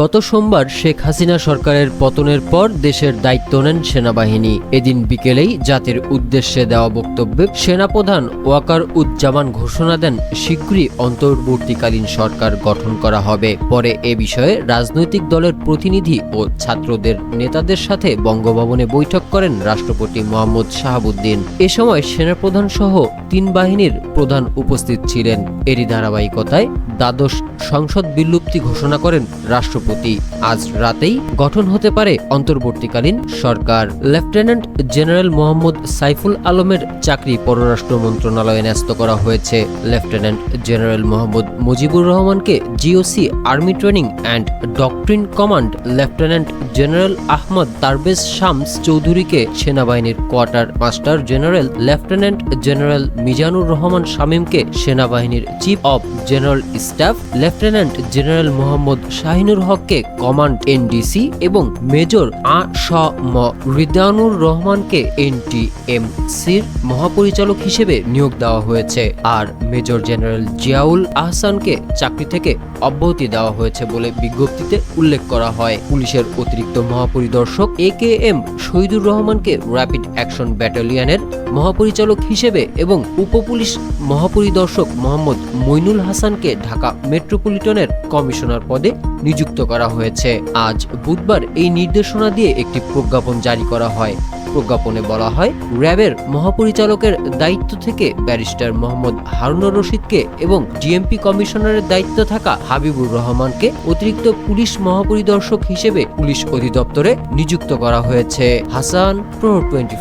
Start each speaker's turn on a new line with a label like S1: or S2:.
S1: গত সোমবার শেখ হাসিনা সরকারের পতনের পর দেশের দায়িত্ব নেন সেনাবাহিনী। এদিন বিকেলেই জাতির উদ্দেশ্যে দেওয়া বক্তব্যে সেনাপ্রধান ওয়াকার উজ্জামান ঘোষণা দেন, শীঘ্রই অন্তর্বর্তীকালীন সরকার গঠন করা হবে। পরে এ বিষয়ে রাজনৈতিক দলের প্রতিনিধি ও ছাত্রদের নেতাদের সাথে বঙ্গভবনে বৈঠক করেন রাষ্ট্রপতি মোহাম্মদ শাহাবুদ্দিন। এ সময় সেনাপ্রধান সহ তিন বাহিনীর প্রধান উপস্থিত ছিলেন। এরই ধারাবাহিকতায় দ্বাদশ সংসদ বিলুপ্তি ঘোষণা করেন রাষ্ট্রপতি আজ রাতেই গঠন হতে পারে অন্তর্বর্তীকালীন সরকার। লেফটেন্যান্ট জেনারেল মোহাম্মদ সাইফুল আলমের চাকরি পররাষ্ট্র মন্ত্রণালয়ে ন্যস্ত করা হয়েছে। লেফটেন্যান্ট জেনারেল মোহাম্মদ মুজিবুর রহমানকে GOC army training and doctrine command lieutenant general Ahmad Tabrez Shams চৌধুরীকে সেনাবাহিনীর quartermaster general, lieutenant general Mizanur Rahman শামীমকে সেনাবাহিনীর chief of general staff, lieutenant general Mohammad Shahinur হককে কমান্ড এনডিসি এবং মেজর আ স ম রিদানুর রহমানকে এনটিএমসির মহাপরিচালক হিসেবে নিয়োগ দেওয়া হয়েছে। আর মেজর জেনারেল জিয়াউল আহসানকে চাকরি থেকে অব্যাহতি দেওয়া হয়েছে বলে বিজ্ঞপ্তিতে উল্লেখ করা হয়। পুলিশের অতিরিক্ত মহাপরিদর্শক এ কে এম শহীদুর রহমানকে র্যাপিড অ্যাকশন ব্যাটালিয়নের মহাপরিচালক হিসেবে এবং উপপুলিশ মহাপরিদর্শক মোহাম্মদ মইনুল হাসানকে ঢাকা মেট্রোপলিটনের কমিশনার পদে নিযুক্ত করা হয়েছে। আজ বুধবার এই নির্দেশনা দিয়ে একটি প্রজ্ঞাপন জারি করা হয়। প্রজ্ঞাপনে বলা হয়, র্যাবের মহাপরিচালকের দায়িত্ব থেকে ব্যারিস্টার মোহাম্মদ হারুনুর রশিদকে এবং ডিএমপি কমিশনারের দায়িত্ব থাকা হাবিবুর রহমানকে অতিরিক্ত পুলিশ মহাপরিদর্শক হিসেবে পুলিশ অধিদপ্তরে নিযুক্ত করা হয়েছে। Hasan pro twenty